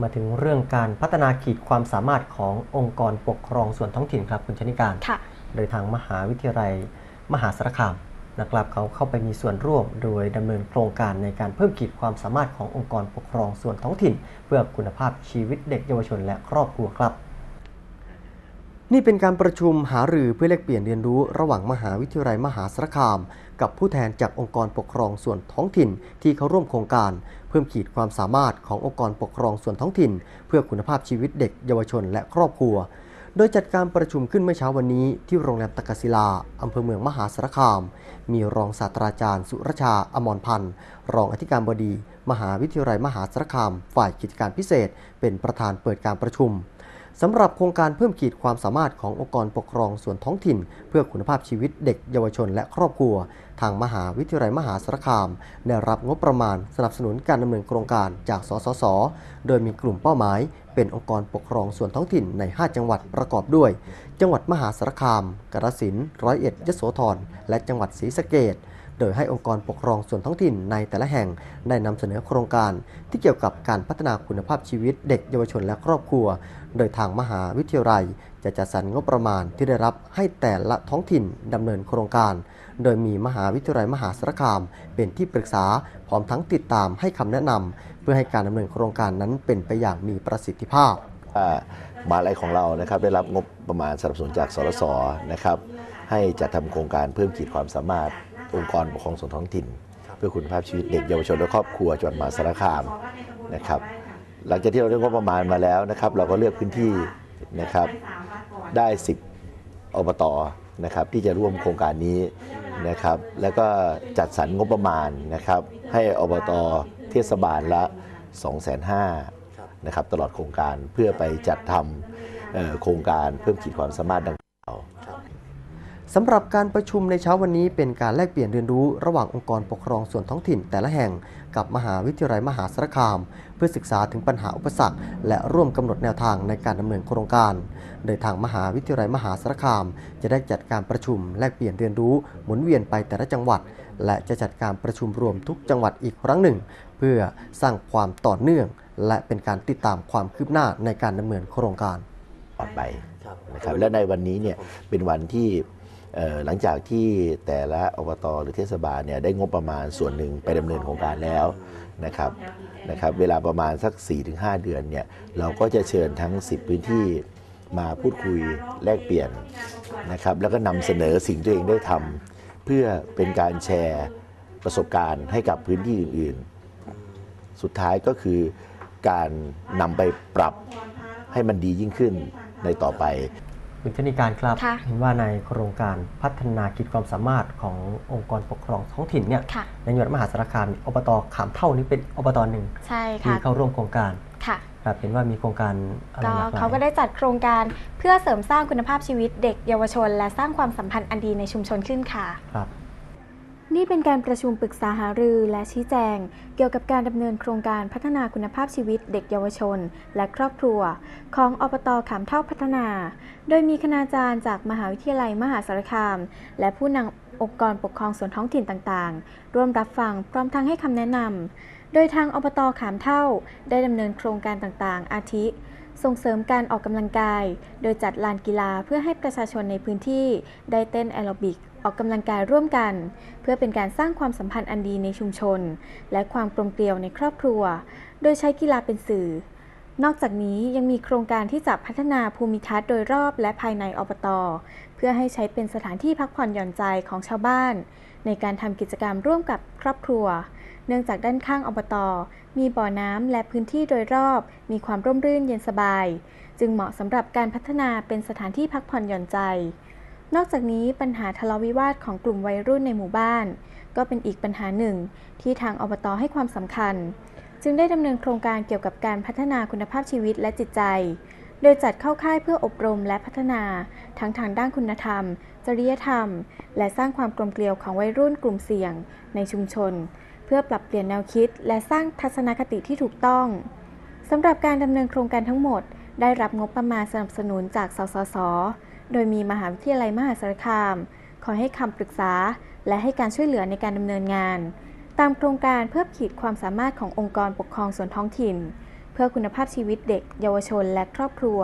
มาถึงเรื่องการพัฒนาขีดความสามารถขององค์กรปกครองส่วนท้องถิ่นครับคุณชนิการค่ะโดยทางมหาวิทยาลัยมหาสารคามนะครับเขาเข้าไปมีส่วนร่วมโดยดำเนินโครงการในการเพิ่มขีดความสามารถขององค์กรปกครองส่วนท้องถิ่น เพื่อคุณภาพชีวิตเด็กเยาวชนและครอบครัวครับ นี่เป็นการประชุมหารือเพื่อแลกเปลี่ยนเรียนรู้ระหว่างมหาวิทยาลัยมหาสารคาม กับผู้แทนจากองค์กรปกครองส่วนท้องถิ่นที่เขาร่วมโครงการ เพิ่มขีดความสามารถขององค์กรปกครองส่วนท้องถิ่น เพื่อคุณภาพชีวิตเด็กเยาวชนและครอบครัว โดยจัดการประชุมขึ้นเมื่อเช้าวันนี้ที่โรงแรมตะกศิลาอำเภอเมืองมหาสารคาม มีรองศาสตราจารย์สุรชาอมรพันธ์รองอธิการบดี มหาวิทยาลัยมหาสารคาม ฝ่ายกิจการพิเศษ เป็นประธานเปิดการประชุม สำหรับโครงการเพิ่มขีดความสามารถขององค์กรปกครองส่วนท้องถิ่น เพื่อคุณภาพชีวิตเด็กเยาวชนและครอบครัว ทางมหาวิทยาลัยมหาสารคาม ได้รับงบประมาณสนับสนุนการดำเนินโครงการจากสสส โดยมีกลุ่มเป้าหมาย เป็นองค์กรปกครองส่วนท้องถิ่นใน 5 จังหวัดประกอบด้วย จังหวัดมหาสารคาม กาฬสินธุ์ร้อยเอ็ดยโสธรและจังหวัดศรีสะเกษโดยให้องค์กรปกครองส่วนท้องถิ่นในแต่ละแห่งได้นำเสนอโครงการที่เกี่ยวกับการพัฒนาคุณภาพชีวิตเด็กเยาวชนและครอบครัว โดยทางมหาวิทยาลัย จะจัดสรรงบประมาณที่ได้รับให้แต่ละท้องถิ่นดำเนินโครงการ โดยมีมหาวิทยาลัยมหาสารคาม เป็นที่ปรึกษาพร้อมทั้งติดตามให้คำแนะนำเพื่อให้การดำเนินโครงการนั้นเป็นไปอย่างมีประสิทธิภาพอ่ามหาลัยของเรานะครับได้รับงบประมาณสนับสนุนจากสรสนะครับให้จัดทำโครงการเพิ่มขีดความสามารถ องค์กรปกครองส่วนท้องถิ่น เพื่อคุณภาพชีวิตเด็กเยาวชนและครอบครัวจังหวัดมหาสารคามนะครับ หลังจากที่เราได้งบประมาณมาแล้วนะครับ เราก็เลือกพื้นที่นะครับได้ 10อบตนะครับที่จะร่วมโครงการนี้นะครับ แล้วก็จัดสรรงบประมาณนะครับ ให้อบตเทศบาลละ2 5 0 0 0 0นะครับตลอดโครงการเพื่อไปจัดทำเอ่อโครงการเพิ่มขีดความสามารถดังกล่าว สำหรับการประชุมในเช้าวันนี้เป็นการแลกเปลี่ยนเรียนรู้ระหว่างองค์กรปกครองส่วนท้องถิ่นแต่ละแห่งกับมหาวิทยาลัยมหาสารคาม เพื่อศึกษาถึงปัญหาอุปสรรค และร่วมกำหนดแนวทางในการดำเนินโครงการ โดยทางมหาวิทยาลัยมหาสารคาม จะได้จัดการประชุมแลกเปลี่ยนเรียนรู้หมุนเวียนไปแต่ละจังหวัด และจะจัดการประชุมรวมทุกจังหวัดอีกครั้งหนึ่ง เพื่อสร้างความต่อเนื่อง และเป็นการติดตามความคืบหน้าในการดำเนินโครงการต่อไปนะครับและในวันนี้เนี่ยเป็นวันที่ หลังจากที่แต่ละอบตหรือเทศบาลเนี่ยได้งบประมาณส่วนหนึ่งไปดำเนินโครงการแล้วนะครับนะครับเวลาประมาณสัก 4-5 เดือนเนี่ยเราก็จะเชิญทั้ง 10 พื้นที่มาพูดคุยแลกเปลี่ยนนะครับแล้วก็นำเสนอสิ่งที่ตัวเองได้ทำเพื่อเป็นการแชร์ประสบการณ์ให้กับพื้นที่อื่น ๆ สุดท้ายก็คือการนำไปปรับให้มันดียิ่งขึ้นในต่อไป คุณชนิการครับค่ะเห็นว่าในโครงการพัฒนาขีดความสามารถขององค์กรปกครองท้องถิ่นเนี่ยค่ะในจังหวัดมหาสารคามอบตขามเท่านี้เป็นอบตหนึ่งใช่ที่ค่ะเข้าร่วมโครงการค่ะครับเห็นว่ามีโครงการอะไรก็หลากหลายเขาก็ได้จัดโครงการเพื่อเสริมสร้างคุณภาพชีวิตเด็กเยาวชน และสร้างความสัมพันธ์อันดีในชุมชนขึ้นค่ะครับ นี่เป็นการประชุมปรึกษาหารือและชี้แจง เกี่ยวกับการดำเนินโครงการพัฒนาคุณภาพชีวิตเด็กเยาวชน และครอบครัว ของอบตขามเท่าพัฒนา โดยมีคณาจารย์จากมหาวิทยาลัยมหาสารคาม และผู้นำองค์กรปกครองส่วนท้องถิ่นต่างๆ ร่วมรับฟังพร้อมทั้งให้คำแนะนำโดยทางอบตขามเท่าได้ดำเนินโครงการต่างๆ อาทิ ส่งเสริมการออกกำลังกาย โดยจัดลานกีฬาเพื่อให้ประชาชนในพื้นที่ได้เต้นแอโรบิก ออกกำลังกายร่วมกัน เพื่อเป็นการสร้างความสัมพันธ์อันดีในชุมชน และความกลมเกลียวในครอบครัว โดยใช้กีฬาเป็นสื่อ นอกจากนี้ยังมีโครงการที่จะพัฒนาภูมิทัศน์โดยรอบและภายในอบตเพื่อให้ใช้เป็นสถานที่พักผ่อนหย่อนใจของชาวบ้าน ในการทำกิจกรรมร่วมกับครอบครัว เนื่องจากด้านข้างอบตมีบ่อน้ำและพื้นที่โดยรอบ มีความร่มรื่นเย็นสบาย จึงเหมาะสำหรับการพัฒนาเป็นสถานที่พักผ่อนหย่อนใจ นอกจากนี้ปัญหาทะเลาะวิวาทของกลุ่มวัยรุ่นในหมู่บ้าน ก็เป็นอีกปัญหาหนึ่งที่ทางอบตให้ความสำคัญ จึงได้ดำเนินโครงการเกี่ยวกับการพัฒนาคุณภาพชีวิตและจิตใจ โดยจัดเข้าค่ายเพื่ออบรมและพัฒนา ทั้งทางด้านคุณธรรม จริยธรรม และสร้างความกลมเกลียวของวัยรุ่นกลุ่มเสี่ยง ในชุมชน เพื่อปรับเปลี่ยนแนวคิด และสร้างทัศนคติที่ถูกต้องสำหรับการดำเนินโครงการทั้งหมด ได้รับงบประมาณสนับสนุนจาก สสส โดยมีมหาวิทยาลัยมหาสารคาม คอยให้คำปรึกษา และให้การช่วยเหลือในการดำเนินงาน ตามโครงการเพื่อขีดความสามารถขององค์กรปกครองส่วนท้องถิ่น เพื่อคุณภาพชีวิตเด็ก เยาวชนและครอบครัว